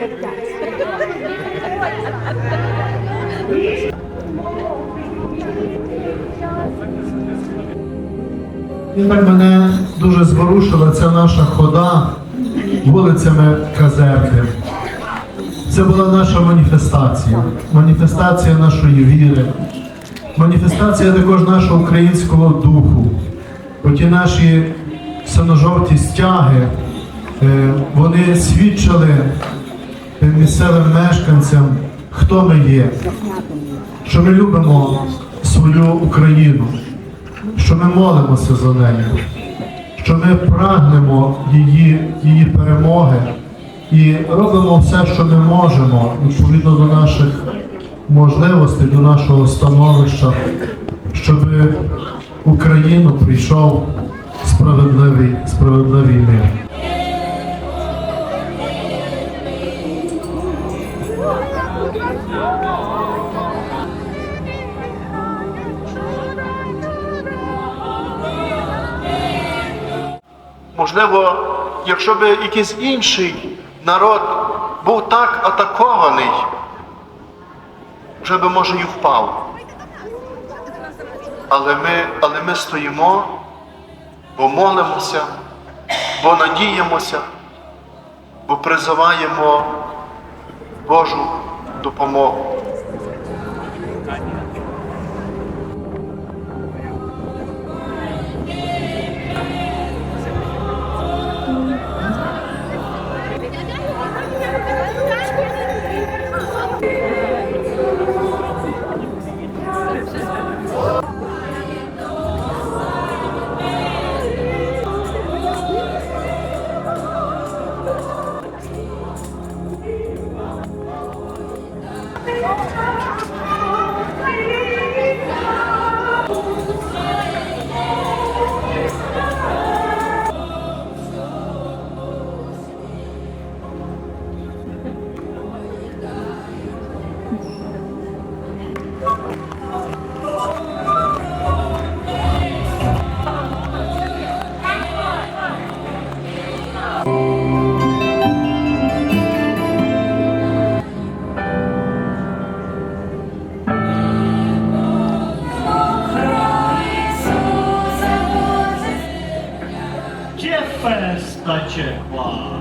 І мене дуже зворушила ця наша хода вулицями Казерки. Це була наша маніфестація, маніфестація нашої віри, маніфестація також нашого українського духу. Оті наші синожовті стяги, е, вони свідчили тим місцевим мешканцям, хто ми є, що ми любимо свою Україну, що ми молимося за нею, що ми прагнемо її, її перемоги і робимо все, що ми можемо, відповідно до наших можливостей, до нашого становища, щоб в Україну прийшов справедливий, справедливий мир. Можливо, якщо б якийсь інший народ був так атакований, вже би може і впав. Але ми, але ми стоїмо, бо молимося, бо надіємося, бо призиваємо Божу допомогу. 三千哇